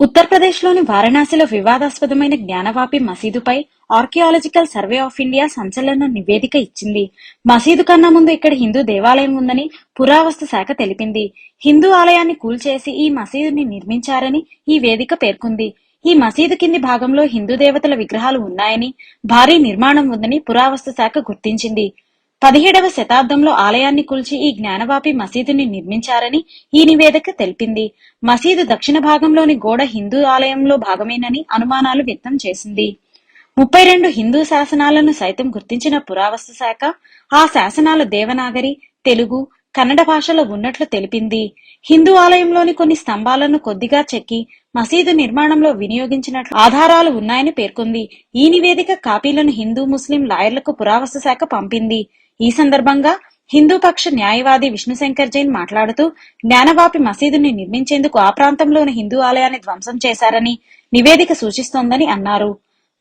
ఉత్తరప్రదేశ్లోని వారణాసిలో వివాదాస్పదమైన జ్ఞానవాపి మసీదుపై ఆర్కియాలజికల్ సర్వే ఆఫ్ ఇండియా సంచలన నివేదిక ఇచ్చింది. మసీదు కన్నా ముందు ఇక్కడ హిందూ దేవాలయం ఉందని పురావస్తు శాఖ తెలిపింది. హిందూ ఆలయాన్ని కూల్చేసి ఈ మసీదుని నిర్మించారని ఈ వేదిక పేర్కొంది. ఈ మసీదు కింది భాగంలో హిందూ దేవతల విగ్రహాలు ఉన్నాయని భారీ నిర్మాణం ఉందని పురావస్తు శాఖ గుర్తించింది. పదిహేడవ శతాబ్దంలో ఆలయాన్ని కూల్చి ఈ జ్ఞానవాపి మసీదుని నిర్మించారని ఈ నివేదిక తెలిపింది. మసీదు దక్షిణ భాగంలోని గోడ హిందూ ఆలయంలో భాగమేనని అనుమానాలు వ్యక్తం చేసింది. ముప్పై రెండు హిందూ శాసనాలను సైతం గుర్తించిన పురావస్తు శాఖ ఆ శాసనాలు దేవనాగరి తెలుగు కన్నడ భాషలో ఉన్నట్లు తెలిపింది. హిందూ ఆలయంలోని కొన్ని స్తంభాలను కొద్దిగా చెక్కి మసీదు నిర్మాణంలో వినియోగించినట్లు ఆధారాలు ఉన్నాయని పేర్కొంది. ఈ నివేదిక కాపీలను హిందూ ముస్లిం లాయర్లకు పురావస్తు శాఖ పంపింది. ఈ సందర్భంగా హిందూ పక్ష న్యాయవాది విష్ణుశంకర్ జైన్ మాట్లాడుతూ జ్ఞానవాపి మసీదుని నిర్మించేందుకు ఆ ప్రాంతంలోని హిందూ ఆలయాన్ని ధ్వంసం చేశారని నివేదిక సూచిస్తోందని అన్నారు.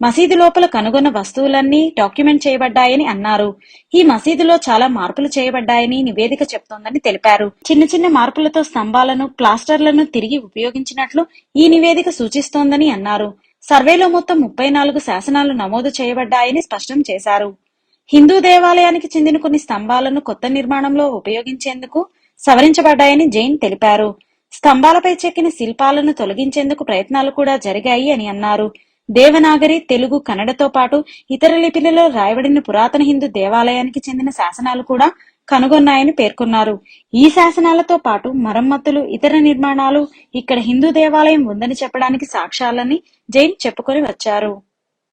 మసీదు లోపల కనుగొన్న వస్తువులన్నీ డాక్యుమెంట్ చేయబడ్డాయని అన్నారు. ఈ మసీదులో చాలా మార్పులు చేయబడ్డాయని నివేదిక చెప్తోందని తెలిపారు. చిన్న చిన్న మార్పులతో స్తంభాలను ప్లాస్టర్లను తిరిగి ఉపయోగించినట్లు ఈ నివేదిక సూచిస్తోందని అన్నారు. సర్వేలో మొత్తం ముప్పై నాలుగు శాసనాలు నమోదు చేయబడ్డాయని స్పష్టం చేశారు. హిందూ దేవాలయానికి చెందిన కొన్ని స్తంభాలను కొత్త నిర్మాణంలో ఉపయోగించేందుకు సవరించబడ్డాయని జైన్ తెలిపారు. స్తంభాలపై చెక్కిన శిల్పాలను తొలగించేందుకు ప్రయత్నాలు కూడా జరిగాయి అని అన్నారు. దేవనాగరి తెలుగు కన్నడతో పాటు ఇతర లిపిలలో రాయబడిన పురాతన హిందూ దేవాలయానికి చెందిన శాసనాలు కూడా కనుగొన్నాయని పేర్కొన్నారు. ఈ శాసనాలతో పాటు మరమ్మతులు ఇతర నిర్మాణాలు ఇక్కడ హిందూ దేవాలయం ఉందని చెప్పడానికి సాక్ష్యాలని జైన్ చెప్పుకొని వచ్చారు.